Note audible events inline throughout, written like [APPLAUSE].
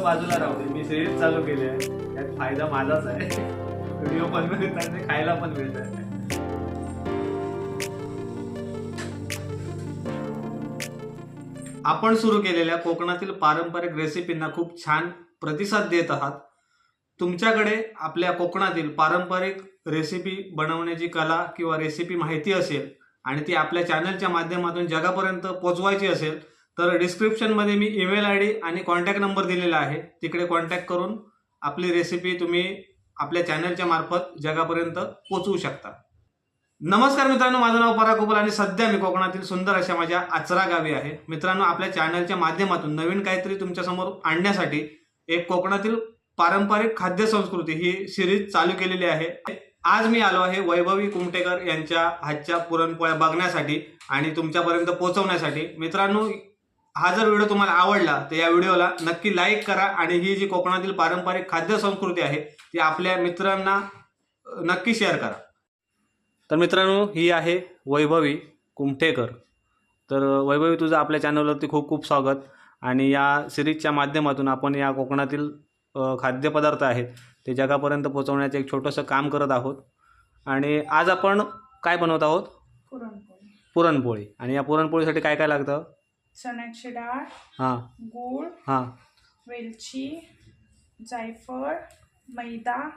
बाजूला राहू दे. मी सिरीज चालू केली आहे. त्यात फायदा माझाच आहे. व्हिडिओ पण मिळत आणि खायला पण मिळतात. आपण सुरू केलेल्या कोकणातील पारंपरिक रेसिपींना खूप छान प्रतिसाद देत आहात. तुमच्याकडे आपल्या कोकणातील पारंपरिक रेसिपी बनवण्याची कला किंवा रेसिपी माहिती असेल आणि ती आपल्या चॅनलच्या माध्यमातून जगापर्यंत पोचवायची असेल तर डिस्क्रिप्शनमध्ये मी ईमेल आय डी आणि कॉन्टॅक्ट नंबर दिलेला आहे. तिकडे कॉन्टॅक्ट करून आपली रेसिपी तुम्ही आपल्या चॅनलच्या मार्फत जगापर्यंत पोचवू शकता. नमस्कार मित्रांनो माझं नाव पराग आणि सध्या मी कोकणातील सुंदर अशा माझ्या आचरा गावी आहे. मित्रांनो आपल्या चॅनलच्या माध्यमातून नवीन काहीतरी तुमच्यासमोर आणण्यासाठी एक कोकणातील पारंपरिक खाद्य संस्कृती ही सिरीज चालू केलेली आहे. आज मी आलो आहे वैभवी कुमटेकर यांच्या हातच्या पुरणपोळ्या बघण्यासाठी आणि तुमच्यापर्यंत पोहोचवण्यासाठी मित्रांनो हा जर व्हिडिओ तुम्हाला आवडला तर या व्हिडिओला नक्की लाईक करा आणि ही जी कोकणातील पारंपरिक खाद्य संस्कृती आहे ती आपल्या मित्रांना नक्की शेअर करा. तर मित्रांनो ही आहे वैभवी कुमठेकर. तर वैभवी तुझं आपल्या चॅनलवरती खूप खूप स्वागत. आणि या सिरीजच्या माध्यमातून आपण या कोकणातील खाद्यपदार्थ आहेत ते जगापर्यंत पोहोचवण्याचं एक छोटंसं काम करत आहोत. आणि आज आपण काय बनवत आहोत? पुरणपोळी. पुरणपोळी. आणि या पुरणपोळीसाठी काय काय लागतं? चण्याची डाळ हां. गूळ हां. वेलची जायफळ मैदा.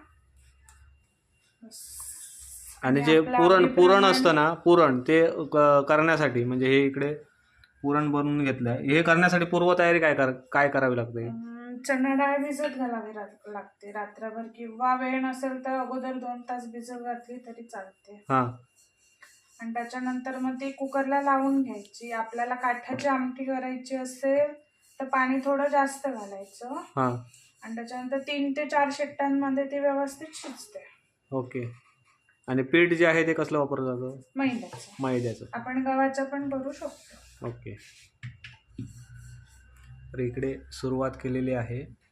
आणि जे आपलं पुरण पुरण असतं ना पुरण ते क- करण्यासाठी म्हणजे हे इकडे पुरण बनवून घेतलं आहे हे करण्यासाठी पूर्वतयारी काय कर काय करावी लागते? अं, चणा डाळ भिजत घालावी रा- लागते. रात्रभर किंवा वेळ नसेल तर अगोदर दोन तास भिजत घातली तरी चालते. हां. आणि त्याच्यानंतर मग ती कुकरला लावून घ्यायची. आपल्याला काठाची आमटी करायची असेल तर पाणी थोडं जास्त घालायचं. हां. आणि त्याच्यानंतर तीन ते चार शिट्ट्यांमध्ये ती व्यवस्थित शिजते. ओके. आणि पीठ जे आहे ते कसलं वापरलं जातं? मैद्याचं. मैद्याचं. आपण गव्हाचं पण करू शकतो. ओके. तर इकडे सुरुवात केलेली आहे.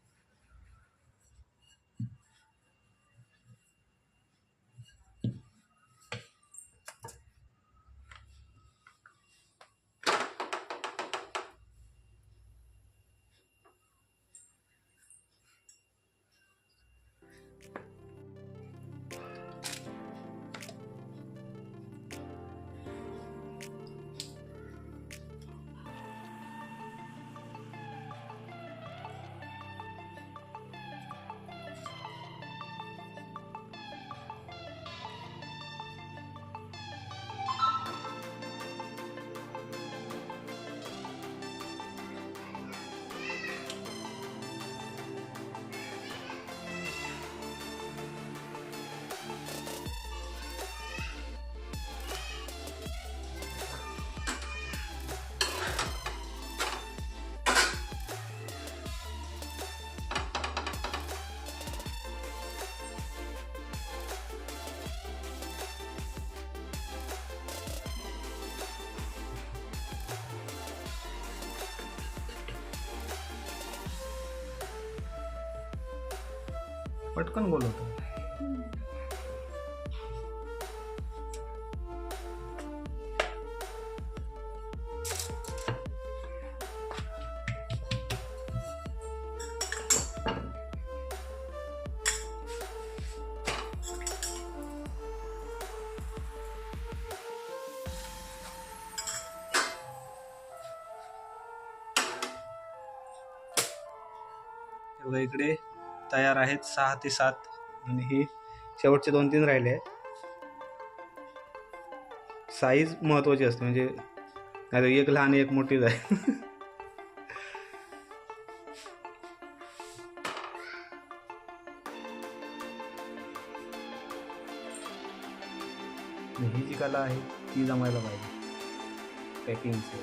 पटकन गोल होतो इकडे. तयार आहेत सहा ते सात. आणि हे शेवटचे दोन तीन राहिले आहेत. साईज महत्वाची असते म्हणजे नाही एक लहान एक मोठीच [LAUGHS] आहे ही जी कला आहे ती जमायला पाहिजे. पॅकिंगची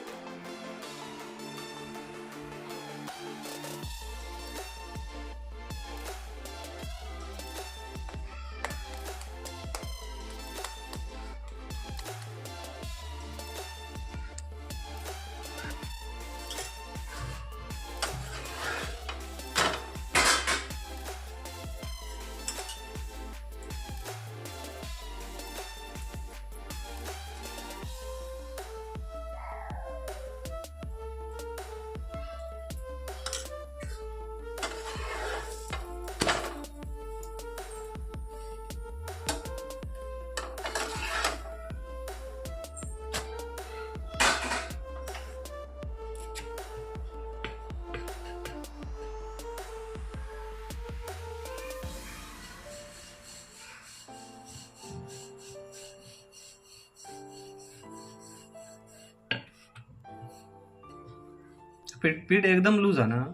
पीठ पीठ एकदम लूज आहे ना?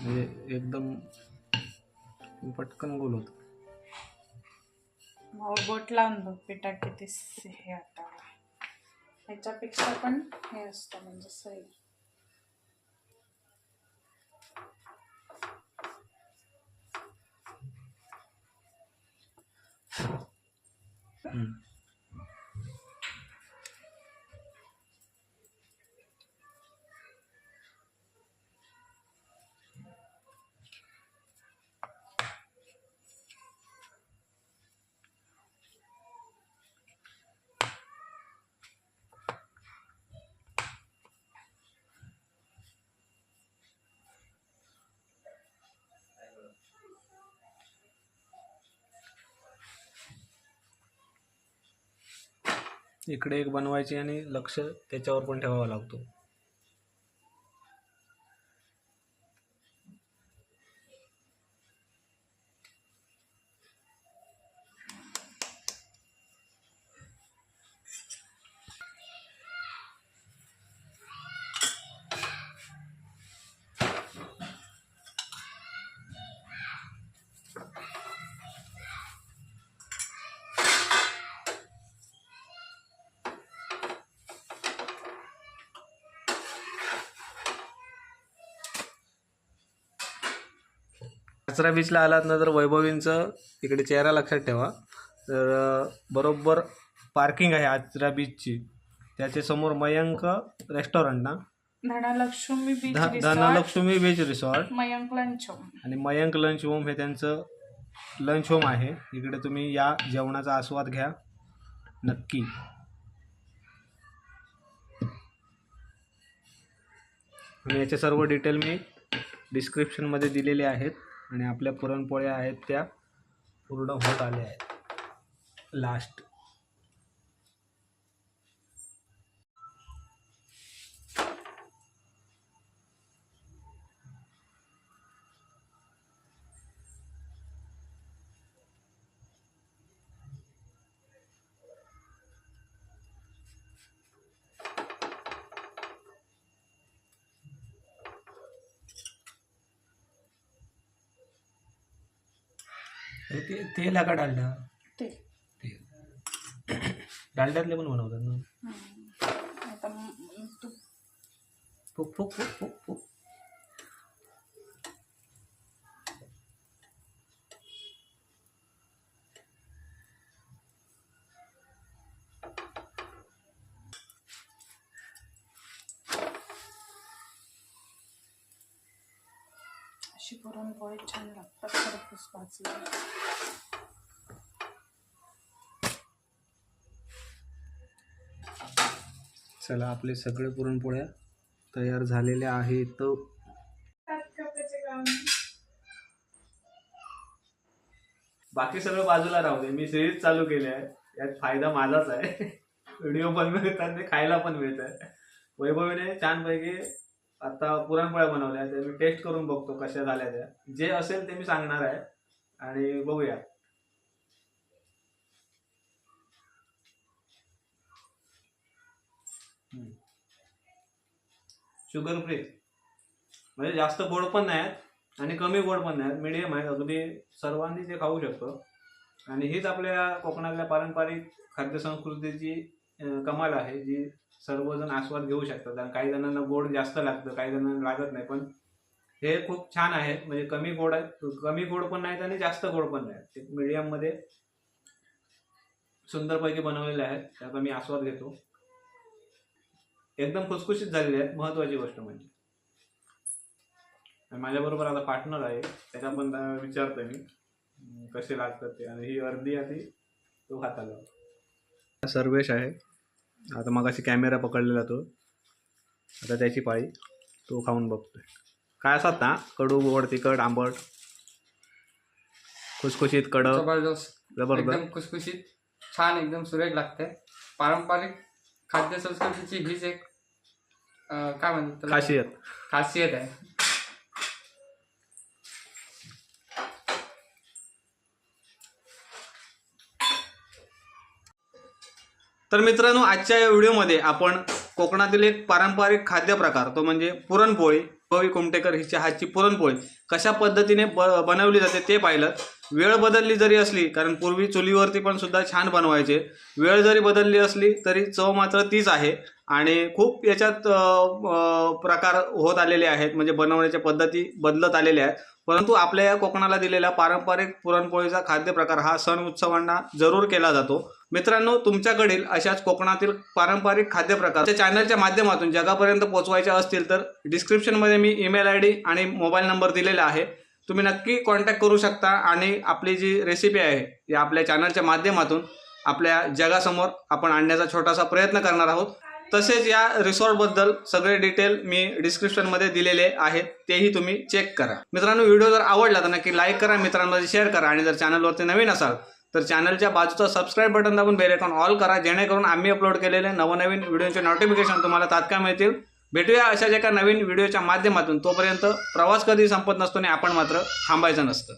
म्हणजे एकदम पटकन गोल होत. बोट लावून बघ पिठा किती हे आता. ह्याच्यापेक्षा पण हे असतं म्हणजे सही. इकडे एक बनवायची आणि लक्ष त्याच्यावर पण ठेवावा लागतो. कचरा बीचला आलात ना तर वैभवींचं इकडे चेहरा लक्षात ठेवा. तर बरोबर पार्किंग आहे आचरा बीचची. त्याच्यासमोर मयंक रेस्टॉरंट ना? धनलक्ष्मी बीच ध- Dhanalakshmi beach resort Mayank lunch home आणि मयंक लंच होम हे त्यांचं लंच होम आहे. इकडे तुम्ही या जेवणाचा आस्वाद घ्या. नक्की. आणि याचे सर्व डिटेल मी डिस्क्रिप्शनमध्ये दिलेले आहेत. आणि आपल्या पुरणपोळ्या आहेत त्या पूर्ण होत आल्या आहेत. लास्ट ते तेल आहे का डालडा ते. तेल डालड्यातले पण बनवतात ना. आता तू फुक फुक फुक फुक फुक. चला आपले सगळे पुरणपोळ्या तयार झालेल्या आहेत. बाकी सगळं बाजूला राहू दे. मी सिरीज चालू केली आहे. यात फायदा माझाच आहे. व्हिडिओ पण मिळतात ते खायला पण मिळत आहे वैभवीने छानपैकी आता पुरणपोळ्या बनवल्या त्या मी टेस्ट करून बघतो कशा झाल्या त्या. जे असेल ते मी सांगणार आहे. आणि बघूया. शुगर फ्री म्हणजे जास्त गोड पण नाही आहेत आणि कमी गोड पण नाही आहेत. मिडियम आहेत. अगदी सर्वांनी ते खाऊ शकतो. आणि हीच आपल्या कोकणातल्या पारंपरिक खाद्यसंस्कृतीची संस्कृतीची कमाल आहे जी सर्वजण आस्वाद घेऊ शकतात. आणि काही जणांना गोड जास्त लागतं काही जणांना लागत नाही. पण हे खूप छान आहे. म्हणजे कमी गोड आहेत कमी गोड पण नाहीत आणि जास्त गोड पण नाहीत. ते मीडियममध्ये सुंदरपैकी बनवलेले आहेत. त्याचा मी आस्वाद घेतो. एकदम खुसखुशीत झालेले आहेत. महत्वाची गोष्ट म्हणजे. आणि माझ्याबरोबर आता पार्टनर आहे. त्याच्या पण विचारतोय मी. कसे लागतात ते. आणि ही अर्धी आधी तो हाताला. सर्वेश आहे. आता मगाशी कॅमेरा पकडलेला तो. आता त्याची पाळी. तो खाऊन बघतोय. काय असतात ना कडू गोड तिखट आंबट. खुसखुशीत कडक. जबरदस्त. जबरदस्त. एकदम खुसखुशीत. छान एकदम सुरेख लागते पारंपरिक खाद्य संस्कृतीची हीच एक अं, काय म्हणतात त्याला? खासियत. खासियत आहे. तर मित्रांनो आजच्या या व्हिडिओमध्ये आपण कोकणातील एक पारंपरिक खाद्यप्रकार तो म्हणजे पुरणपोळी. भवी कुमटेकर हिच्या हातची पुरणपोळी. कशा पद्धतीने ब बनवली जाते ते पाहिलं. वेळ बदलली जरी असली कारण पूर्वी चुलीवरती पण सुद्धा छान बनवायचे. वेळ जरी बदलली असली तरी चव मात्र तीच आहे. आणि खूप याच्यात प्रकार होत आलेले आहेत. म्हणजे बनवण्याच्या पद्धती बदलत आलेल्या आहेत. परंतु आपल्या या कोकणाला दिलेला पारंपरिक पुरणपोळीचा खाद्यप्रकार हा सण उत्सवांना जरूर केला जातो. मित्रांनो तुमच्याकडील अशाच कोकणातील पारंपरिक खाद्यप्रकार त्या चॅनलच्या माध्यमातून जगापर्यंत पोहोचवायचे असतील तर डिस्क्रिप्शनमध्ये मी ईमेल आय डी आणि मोबाईल नंबर दिलेला आहे. तुम्ही नक्की कॉन्टॅक्ट करू शकता आणि आपली जी रेसिपी आहे या आपल्या चॅनलच्या माध्यमातून आपल्या जगासमोर आपण आणण्याचा छोटासा प्रयत्न करणार आहोत. तसेच या रिसॉर्टबद्दल सगळे डिटेल मी डिस्क्रिप्शनमध्ये दिलेले आहेत तेही तुम्ही चेक करा. मित्रांनो व्हिडिओ जर आवडला तर नक्की लाईक करा मित्रांमध्ये शेअर करा आणि जर चॅनलवरती नवीन असाल तर चॅनलच्या बाजूचा सबस्क्राईब बटन दाबून बेल आयकॉन ऑल करा जेणेकरून आम्ही अपलोड केलेले नवनवीन व्हिडिओचे नोटिफिकेशन तुम्हाला तात्काळ मिळतील. भेटूया अशाच एका नवीन व्हिडिओच्या माध्यमातून. तोपर्यंत प्रवास कधी संपत नसतो आणि आपण मात्र थांबायचं नसतं.